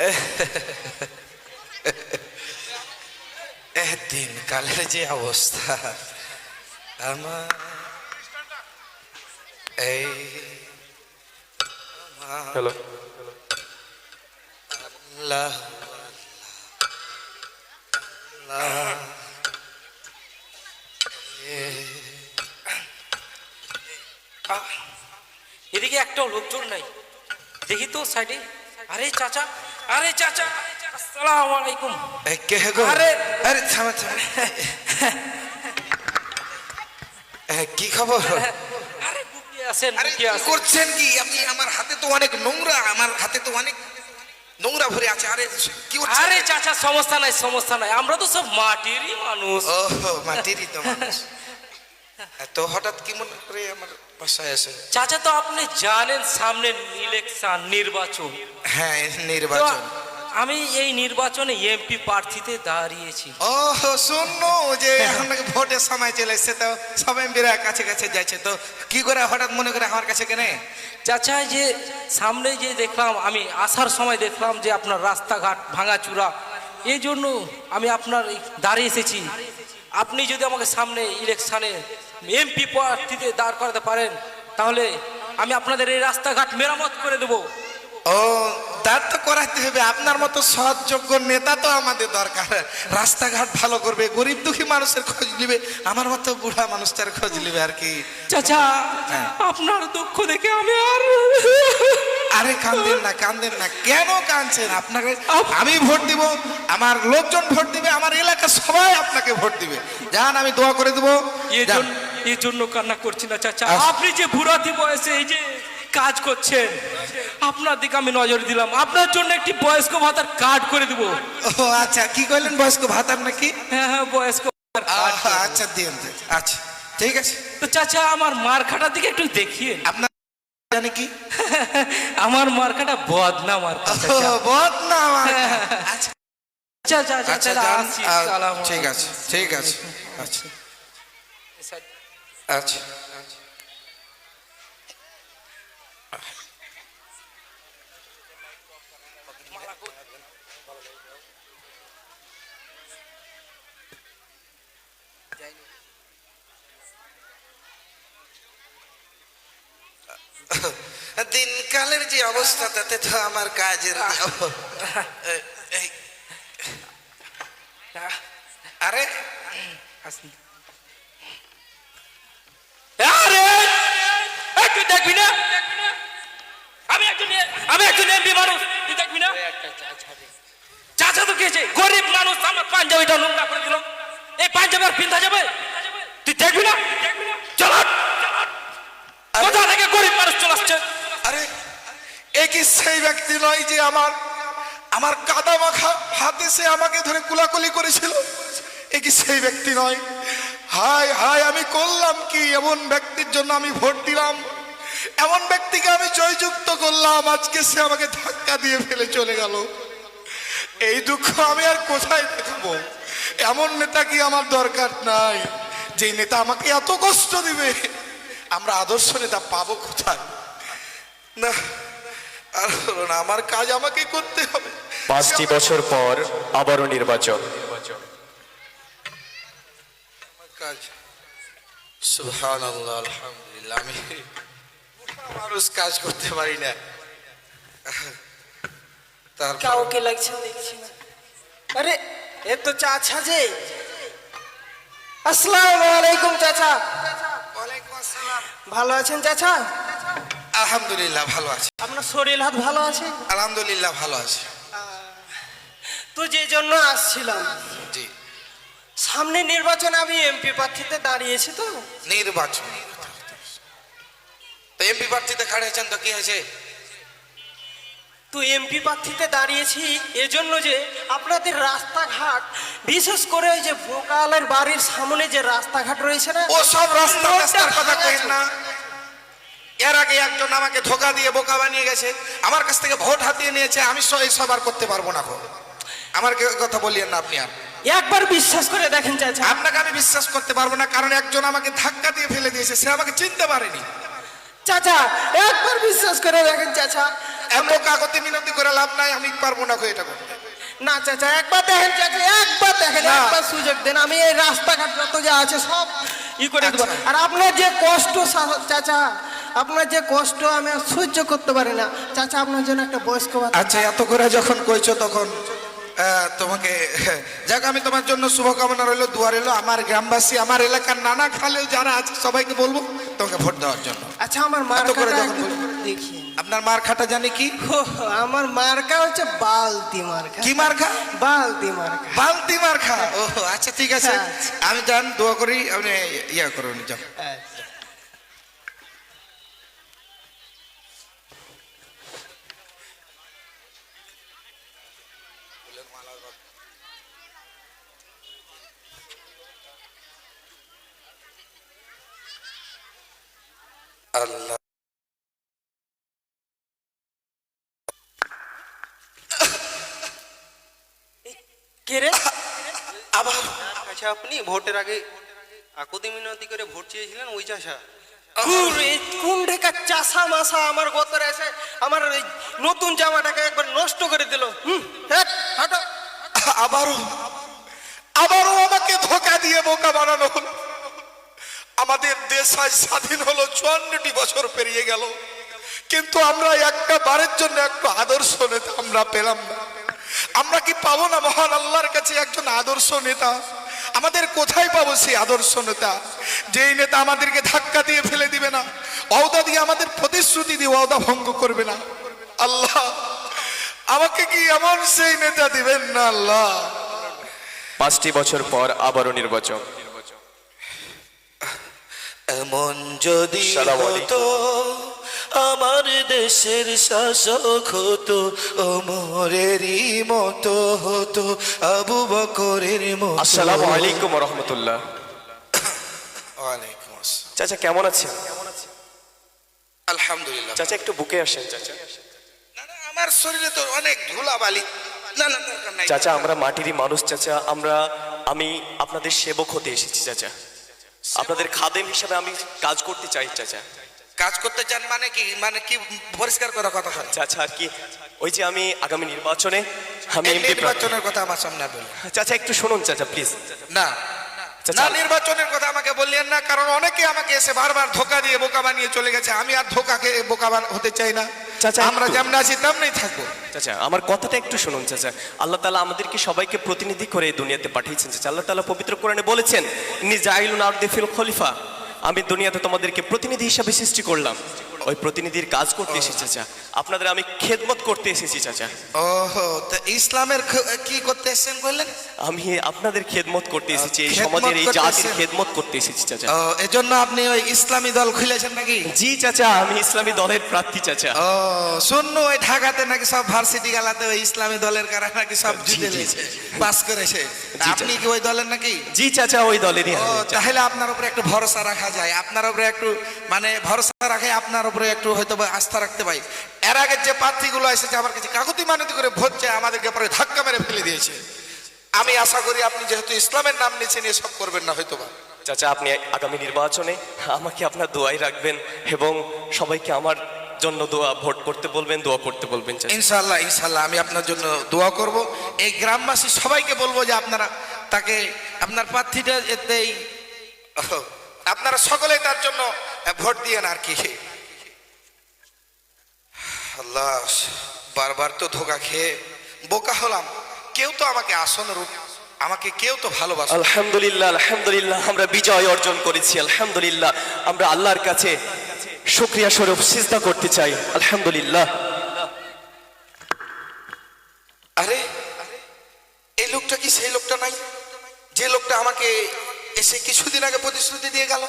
এ দিন কালের যে অবস্থা। আমার এই হ্যালো আল্লাহ আল্লাহ। এদিকে একটাও লোকজন নাই। দেখি তো সাইডে। আরে চাচা আরে চাচা আসসালামু আলাইকুম। এ, কে গো? আরে- আরে থামা থামা। এ, কি খবর? আরে বুকিয়ে আছেন বুকিয়ে কি আছেন। করছেন কি? আপনি আমার হাতে তো অনেক নোংরা আমার হাতে তো অনেক নোংরা ভরে আছে। আরে কি হচ্ছে? আরে চাচা সমস্যা নাই সমস্যা নাই। আমরা তো সব মাটিরই মানুষ। ও মাটিরই তো মানুষ। তো হঠাৎ কি মনে করে আমার বাসায় আসে? চাচা তো আপনি জানেন সামনে ইলেকশন নির্বাচন। হ্যাঁ নির্বাচন। আমি এই নির্বাচনে এমপি প্রার্থীতে দাঁড়িয়েছি। ও শুনলো যে এখন নাকি ভোটের সময় চলে এসছে তো সবাই বেরা কাছে কাছে যাচ্ছে তো কি করে হঠাৎ মনে করে আমার কাছে কেনে? চাচা যে সামনে যে দেখলাম আমি আসার সময় দেখলাম যে আপনার রাস্তাঘাট ভাঙাচুরা এই জন্য আমি আপনার দাঁড়িয়ে এসেছি। আপনি যদি আমাকে সামনে ইলেকশানে এমপি প্রার্থীতে দাঁড় করাতে পারেন তাহলে আমি আপনাদের এই রাস্তাঘাট মেরামত করে দেবো। ও তার তো করাতে হবে। আপনার মতো সৎযোগ্য নেতা তো আমাদের দরকার। রাস্তাঘাট ভালো করবে গরিব দুঃখী মানুষের খোঁজ নিবে আমার মতো বুড়া মানুষটার খোঁজ নিবে আর কি। চাচা হ্যাঁ। আপনার দুঃখ দেখে আমি আর আরে কান্দেন না কান্দেন না। কেন কাঁদছেন? আপনাকে আমি ভোট দিব আমার লোকজন ভোট দিবে আমার এলাকা সবাই আপনাকে ভোট দিবে। যান আমি দোয়া করে দেবো। এই। জন্য কান্না করছি না চাচা। আপনি যে বুড়াতি বয়সে এই যে কাজ করছেন আপনার দিকে আমি নজর দিলাম। আপনার জন্য একটি বয়স্ক ভাতার কার্ড করে দিব। ও আচ্ছা কি কইলেন বয়স্ক ভাতার নাকি? হ্যাঁ হ্যাঁ বয়স্ক আচ্ছা দিন। আচ্ছা ঠিক আছে। তো চাচা আমার মার্কাটার দিকে একটু দেখিয়ে। আপনার জানি কি? আমার মার্কাটা বদনা মার্কা ও, চাচা। বহুত না আচ্ছা আচ্ছা আচ্ছা আচ্ছা আচ্ছা ঠিক আছে ঠিক আছে আচ্ছা। আচ্ছা। দিনকালের যে অবস্থা তাতে তো আমার কাজের আরে। আরে! এই দেখবি না? আমি একজন আমি একজন এমপি মানুষ তুই দেখবি না? চাচা তো খেয়েছে গরিব মানুষ আমার পাঞ্জাবিটা নোংরা করে দিল। এই পাঞ্জাবি আর পিন্ধা যাবে? তুই দেখবি না? চল কোথা থেকে গরিব মানুষ চলে আসছে? আরে। এ কি সেই ব্যক্তি নয় যে আমার আমার কাদা মাখা হাতে সে আমাকে ধরে কুলাকুলি করেছিল? এ কি সেই ব্যক্তি নয়? হায় হায়, আমি করলাম কি? এমন ব্যক্তির জন্য আমি ভোট দিলাম। এমন ব্যক্তিকে আমি জয়যুক্ত করলাম। আজকে সে আমাকে ধাক্কা দিয়ে ফেলে চলে গেল। এই দুঃখ আমি আর কোথায় দেখাবো? এমন নেতা কি আমার দরকার নাই? যে নেতা আমাকে এত কষ্ট দিবে, আমরা আদর্শ নেতা পাবো কোথায়? না আর হলো না আমার কাজ আমাকে করতে হবে। পাঁচটি বছর পর আবারও নির্বাচন। আমার কাজ। সুহান আল্লাহ আলহামদুলিল্লাহ। আমি মানুষ কাজ করতে পারি না। তারপর কাউকে লাগছে দেখছি না। আরে এ তো চাচা যে। আসসালামু আলাইকুম চাচা। ওয়ালাইকুম আসসালাম। ভালো আছেন চাচা? আলহামদুলিল্লাহ ভালো আছে। আপনার শরীর হাত ভালো আছে? আলহামদুলিল্লাহ ভালো আছে। তো যে জন্য আসছিলাম। জি। সামনে নির্বাচনে আমি এমপি প্রার্থীতে দাঁড়িয়েছি তো। নির্বাচন। তো এমপি প্রার্থীতে খাড়িয়েছেন তো কি হয়েছে? তো এমপি প্রার্থীতে দাঁড়িয়েছি এজন্য যে আপনাদের রাস্তাঘাট বিশেষ করে ওই যে বোকালের বাড়ির সামনে যে রাস্তাঘাট রয়েছে না? ও সব রাস্তা রাস্তার কথা কেন না। এর আগে একজন আমাকে ধোকা দিয়ে বোকা বানিয়ে গেছে। আমার কাছ থেকে ভোট হাতিয়ে নিয়েছে আমি সব এই আর করতে পারব না। আমার কথা বলিয়েন না আপনি আর। একবার বিশ্বাস করে দেখেন চাচা। আপনাকে আমি বিশ্বাস করতে পারব না কারণ একজন আমাকে ধাক্কা দিয়ে ফেলে দিয়েছে সে আমাকে চিনতে পারেনি। চাচা একবার বিশ্বাস করে দেখেন চাচা। এত কাগতে মিনতি করে লাভ নাই আমি পারব না এটা করতে। না চাচা একবার দেখেন চাচা একবার দেখেন। একবার সুযোগ দেন আমি এই রাস্তাঘাট যত যা আছে সব ই করে দেবো। আচ্ছা। আর আপনার যে কষ্ট চাচা আপনার যে কষ্ট আমি আর সহ্য করতে পারি না। চাচা আপনার জন্য একটা বয়স্ক আচ্ছা এত করে যখন কইছো তখন তোমাকে যাক আমি তোমার জন্য শুভকামনা রইল দুয়ার এলো আমার গ্রামবাসী আমার এলাকার নানা খালে যারা আছে সবাইকে বলব তোমাকে ভোট দেওয়ার জন্য। আচ্ছা আমার মার এত করে যখন একটু আপনার মার খাটা জানি কি? আমার মার্কা হচ্ছে বালতি মার্কা। কি মার খা বালতি মার্কা। বালতি মার খা ও আচ্ছা ঠিক আছে। আচ্ছা। আমি যান দোয়া করি আপনি ইয়া করুন যান। আল্লাহ আবার। আচ্ছা আপনি ভোটের আগে আকুতি মিনতি করে ভোট চেয়েছিলেন? ওই চাষা। কোন ঢেকা চাষা মাসা আমার গোতরে এসে আমার এই নতুন জামাটাকে একবার নষ্ট করে দিল? হাঁটো। আবারও। আবারও আমাকে ধোকা দিয়ে বোকা বানানো হলো আমাদের দেশ আজ স্বাধীন হলো, চুয়ান্নটি বছর পেরিয়ে গেল। কিন্তু আমরা একটা বারের জন্য একটু আদর্শ নেতা আমরা পেলাম না। আমরা কি পাবো না মহান আল্লাহর কাছে একজন আদর্শ নেতা? আমাদের কোথায় পাবো সেই আদর্শ নেতা? যেই নেতা আমাদেরকে ধাক্কা দিয়ে ফেলে দিবে না, ওয়াদা দিয়ে আমাদের প্রতিশ্রুতি দিয়ে ওয়াদা ভঙ্গ করবে না। আল্লাহ, আমাকে কি এমন সেই নেতা দিবেন না আল্লাহ? পাঁচটি বছর পর আবারও নির্বাচন। এমন যদি। হতো আমার দেশের শাসক হতো অমরেরই মতো হতো আবু বকরের মতো। আসসালামু আলাইকুম রহমতুল্লাহ। ওয়ালাইকুম আসসালাম। চাচা কেমন আছেন? আলহামদুলিল্লাহ। চাচা একটু বুকে আসেন। চাচা। না না আমার শরীরে তো অনেক ধুলাবালি। না না চাচা আমরা মাটিরই মানুষ চাচা। আমরা আমি আপনাদের সেবক হতে এসেছি চাচা। আপনাদের খাদেম হিসাবে আমি কাজ করতে চাই চাচা। কাজ করতে চান মানে কি? মানে কি পরিষ্কার করার কথা চাচা আর কি? ওই যে আমি আগামী নির্বাচনে আমি এমপি নির্বাচনের কথা আমার সামনে বলি চাচা একটু শুনুন চাচা প্লিজ না। না নির্বাচনের কথা আমাকে বললেন না কারণ অনেকে আমাকে এসে বারবার ধোকা দিয়ে বোকা বানিয়ে চলে গেছে। আমি আর ধোকাকে বোকা হতে চাই না। চাচা, আমরা। যেমন আছি তেমনই থাকব। চাচা আমার কথাটা একটু শুনুন চাচা। আল্লাহ তালা আমাদেরকে সবাইকে প্রতিনিধি করে এই দুনিয়াতে পাঠিয়েছেন চাচা। আল্লাহ তালা পবিত্র কোরআনে বলেছেন নিজাইলুন আর্দেফিল খলিফা। আমি দুনিয়াতে তোমাদেরকে প্রতিনিধি হিসাবে সৃষ্টি করলাম। ওই প্রতিনিধির কাজ করতে এসেছি চাচা। আপনাদের আমি খেদমত করতে এসেছি চাচা। ওহো তা ইসলামের কি করতে এসেছেন বললেন আমি আপনাদের খেদমত করতে এসেছি এই সমাজের এই জাতির খেদমত করতে এসেছি চাচা। ও এজন্য আপনি ওই ইসলামী দল খুলেছেন নাকি? জি চাচা আমি ইসলামী দলের প্রার্থী চাচা। ও শূন্য ওই ঢাকাতে নাকি সব ভার্সিটি গালাতে ওই ইসলামী দলের কারা নাকি সব জিতে নিয়েছে পাস করেছে। আপনি কি ওই দলের নাকি? জি চাচা ওই দলেরই তাহলে আপনার উপরে একটু ভরসা রাখা যায়। আপনার উপরে একটু মানে ভরসা রাখে আপনার উপরে একটু হয়তো আস্থা রাখতে পারি। এর আগে যে প্রার্থীগুলো এসেছে আমার কাছে কাকুতি মানতি করে ভোট চায় আমাদেরকে পরে ধাক্কা মেরে ফেলে দিয়েছে। আমি আশা করি আপনি যেহেতু ইসলামের নাম নিয়েছেন এসব করবেন না হয়তো বা চাচা আপনি আগামী নির্বাচনে আমাকে আপনার দোয়াই রাখবেন এবং সবাইকে আমার জন্য দোয়া ভোট করতে বলবেন দোয়া করতে বলবেন ইনশাল্লাহ ইনশাল্লাহ আমি আপনার জন্য দোয়া করব। এই গ্রামবাসী সবাইকে বলব যে আপনারা তাকে আপনার প্রার্থীটা এতেই আপনারা সকলেই তার জন্য ভোট দিয়েন আর কি। আল্লাহ বারবার তো ধোকা খেয়ে বোকা হলাম। কেউ তো আমাকে আসন রূপ আমাকে কেউ তো ভালোবাসে আলহামদুলিল্লাহ আলহামদুলিল্লাহ আমরা বিজয় অর্জন করেছি আলহামদুলিল্লাহ। আমরা আল্লাহর কাছে শুক্রিয়া স্বরূপ সিজদা করতে চাই আলহামদুলিল্লাহ। আরে এই লোকটা কি সেই লোকটা নাই? যে লোকটা আমাকে এসে কিছুদিন আগে প্রতিশ্রুতি দিয়ে গেল?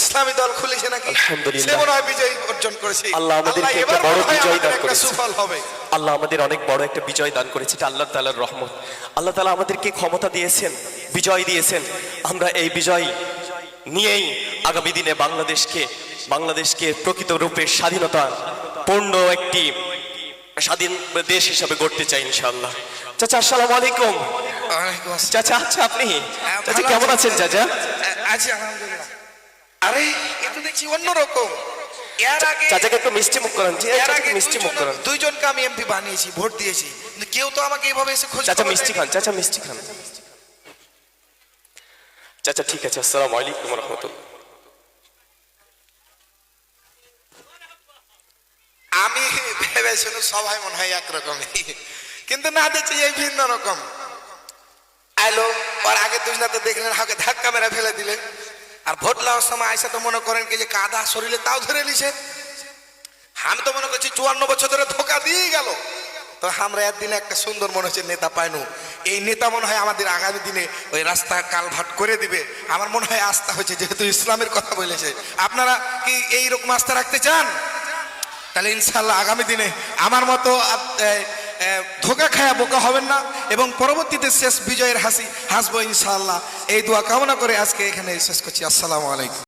ইসলামী দল খুলেছে নাকি। সে মনে হয় বিজয় অর্জন করেছে। আল্লাহ আমাদেরকে একটা বড় বিজয় দান করেছে। হবে। আল্লাহ আমাদের অনেক বড় একটা বিজয় দান করেছে এটা আল্লাহ তালার রহমত। আল্লাহ আমাদেরকে ক্ষমতা দিয়েছেন বিজয় দিয়েছেন। আমরা এই বিজয় নিয়েই আগামী দিনে বাংলাদেশকে বাংলাদেশকে প্রকৃত রূপে স্বাধীনতা পূর্ণ একটি স্বাধীন দেশ হিসাবে গড়তে চাই ইনশাআল্লাহ। চাচা আসসালামু আলাইকুম। চাচা আচ্ছা আপনি? হ্যাঁ, চাচা কেমন আছেন? চাচা? আছি আলহামদুলিল্লাহ। আরে এ তো দেখছি অন্যরকম। এর আগে চাচাকে একটু মিষ্টি মুখ করান এর আগে মিষ্টি মুখ করান। দুইজনকে আমি এমপি বানিয়েছি ভোট দিয়েছি। কিন্তু কেউ তো আমাকে এইভাবে এসে খোঁজ চাচা মিষ্টি খান চাচা মিষ্টি খান। চাচা ঠিক আছে আসসালামু আলাইকুম রহমতুল্লাহ আমি ভেবেছিল সবাই মনে হয় একরকমই কিন্তু না দেখছি এই ভিন্ন রকম। আইলো ওর আগে দুজনা তো দেখলেন হাকে ধাক্কা মেরে ফেলে দিলে। আর ভোট লওয়ার সময় আইসা তো মনে করেন কি যে কাদা শরীরে তাও ধরে নিছে। আমি তো মনে করছি চুয়ান্ন বছর ধরে ধোকা দিয়ে গেল। তো আমরা একদিনে একটা সুন্দর মনে হচ্ছে নেতা পাইনু। এই নেতা মনে হয় আমাদের আগামী দিনে ওই রাস্তা কালভাট করে দিবে। আমার মনে হয় আস্থা হয়েছে যেহেতু ইসলামের কথা বলেছে। আপনারা কি এইরকম আস্থা রাখতে চান? তাহলে ইনশাল্লাহ আগামী দিনে আমার মতো ধোকা খায়া বোকা হবেন না এবং পরবর্তীতে শেষ বিজয়ের হাসি, হাসবো ইনশাল্লাহ এই দোয়া কামনা করে আজকে এখানে শেষ করছি। আসসালামু আলাইকুম।